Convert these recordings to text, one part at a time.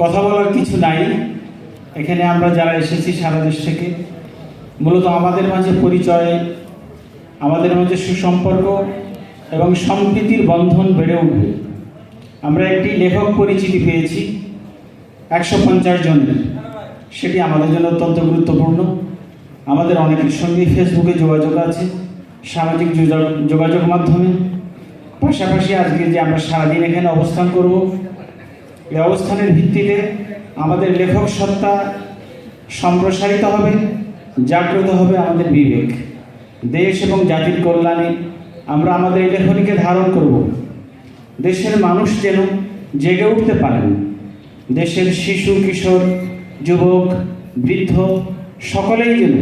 কথা বলার কিছু নাই। এখানে আমরা যারা এসেছি সারা দেশ থেকে, মূলত আমাদের মাঝে পরিচয়, আমাদের মাঝে সুসম্পর্ক এবং সম্প্রীতির বন্ধন বেড়ে উঠবে। আমরা একটি লেখক পরিচিতি পেয়েছি, একশো পঞ্চাশ জনের। সেটি আমাদের জন্য অত্যন্ত গুরুত্বপূর্ণ। আমাদের অনেকের সঙ্গে ফেসবুকে যোগাযোগ আছে, সামাজিক যোগা- যোগাযোগ মাধ্যমে। পাশাপাশি আজকে যে আমরা সারাদিন এখানে অবস্থান করব এই অবস্থানের ভিত্তিতে আমাদের লেখক সত্তা সম্প্রসারিত হবে, জাগ্রত হবে আমাদের বিবেক। দেশ এবং জাতির কল্যাণে আমরা আমাদের এই লেখনীকে ধারণ করব। দেশের মানুষ যেন জেগে উঠতে পারেন। দেশের শিশু, কিশোর, যুবক, বৃদ্ধ সকলেই যেন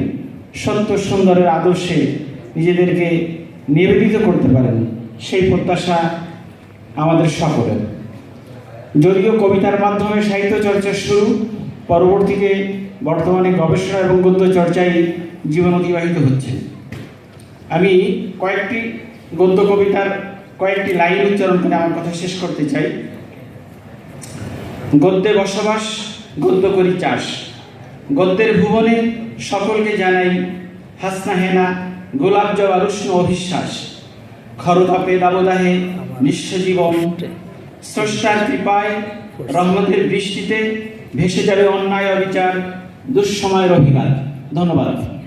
সত্য সুন্দরের আদর্শে নিজেদেরকে নিবেদিত করতে পারেন, সেই প্রত্যাশা আমাদের সকলের। যদিও কবিতার মাধ্যমে সাহিত্য চর্চা শুরু, পরবর্তীতে বর্তমানে গবেষণা এবং গদ্য চর্চায় জীবন অতিবাহিত হচ্ছে। আমি কয়েকটি গদ্য কবিতার কয়েকটি লাইন উচ্চারণ করে আমার কথা শেষ করতে চাই। গদ্যে বসবাস, গদ্য করি চাষ। গদ্যের ভুবনে সকলকে জানাই হাসনা হেনা, গোলাপ জবা রুষ্ণ অভিশ্বাস। খরতাপে দাবদাহে নিঃস্ব জীবন স্রষ্টার কৃপায় রহমতের বৃষ্টিতে ভেসে যাবে অন্যায় অবিচার দুঃসময়ের অভিঘাত। ধন্যবাদ।